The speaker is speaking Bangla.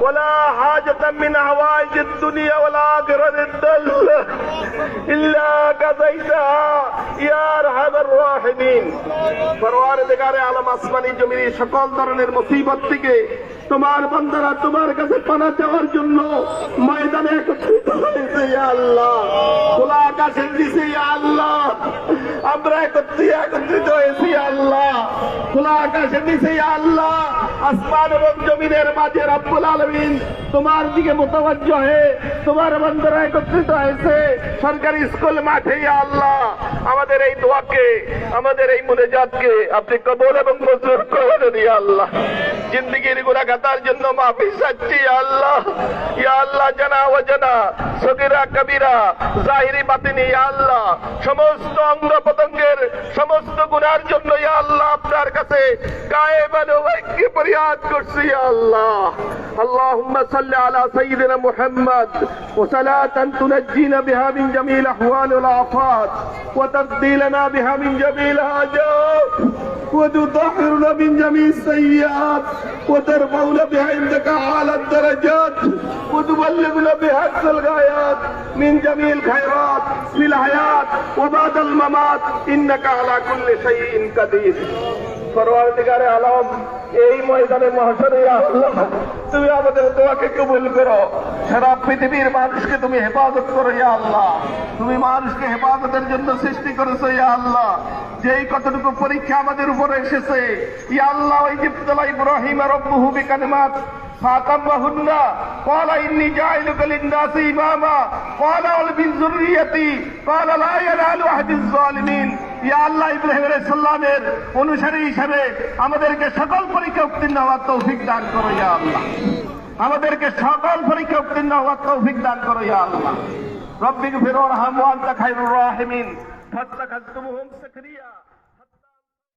ولا حاجة من حوائج الدنيا والآخرة الدل إلا قضيتها يا أرحم الراحمين পরওয়ারদিগারে আলম আসমানি জমির এই সকল ধরনের মুসিবত থেকে তোমার বান্দারা তোমার কাছে পানা চাওয়ার জন্য ময়দানে একত্রিত হয়েছে ইয়া আল্লাহ খোলা আকাশের দিছে ইয়া আল্লাহ একত্রিত হয়েছি, আল্লাহ। খোলা আল্লাহ। আসমান এবং জমিনের মাঝে আলামিন তোমার দিকে হয়ে তোমার বান্দারা একত্রিত হয়েছে। সরকারি স্কুল মাঠে আল্লাহ। আমাদের এই দোয়াকে, আমাদের এই মুনাজাতকে আপনি কবুল এবং মঞ্জুর করে ইয়া আল্লাহ। জিন্দগির গুনাহগাতার জন্য মাফি চাচ্ছি আল্লাহ। ইয়া আল্লাহ, জানা ও জানা সগিরা, কবিরা, জাহিরি, বাতিনি আল্লাহ। সমস্ত অঙ্গ সমস্ত গুনার জন্য ইয়া আল্লাহ আপনার কাছে গায়ে বানো বাক্যে ফরিয়াদ করছি ইয়া আল্লাহ اللهم صل على سيدنا محمد وصلاة تنجينا بها من جميع الأحوال والآفات وتفضيلنا بها من جميع الحاجات وتطهرنا من جميع السيئات وترفعنا بها عندك أعلى الدرجات وتبلغنا بها أقصى الغايات من جميع الخيرات في الحياة وبعد الممات إنك على كل شيء قدير পরওয়ারদিগারে আলম এই ময়দানে মহাশরে আল্লাহ তুমি আমাদের দোয়াকে কবুল করো। সারা পৃথিবীর মানুষকে তুমি হেফাজত করো, ইয়া আল্লাহ। তুমি মানুষকে হেফাজতের জন্য সৃষ্টি করেছ, ইয়া আল্লাহ। যেই কতটুকু পরীক্ষা আমাদের উপরে এসেছে, ইয়া আল্লাহ আর ইব্রাহিম রব্বুহু বিকালিমাত فأتمهن قال إني جاعلك للناس إماما قال من ذريتي قال لا ينال عهد الظالمين ইয়া আল্লাহ ইব্রাহিম সাল্লামের অনুসারী হিসেবে আমাদেরকে সকল পরীক্ষা উত্তীর্ণ হওয়ার তৌফিক দান করো ইয়া আল্লাহ আমাদেরকে সকল পরীক্ষা উত্তীর্ণ হওয়ার তৌফিক দান করো ইয়া আল্লাহ রব্বিক ফিরোর হাম ওয়ান্তা খাইরুর রাহিমিন ফাত্তাখাযতুমুহুম সাকরিয়া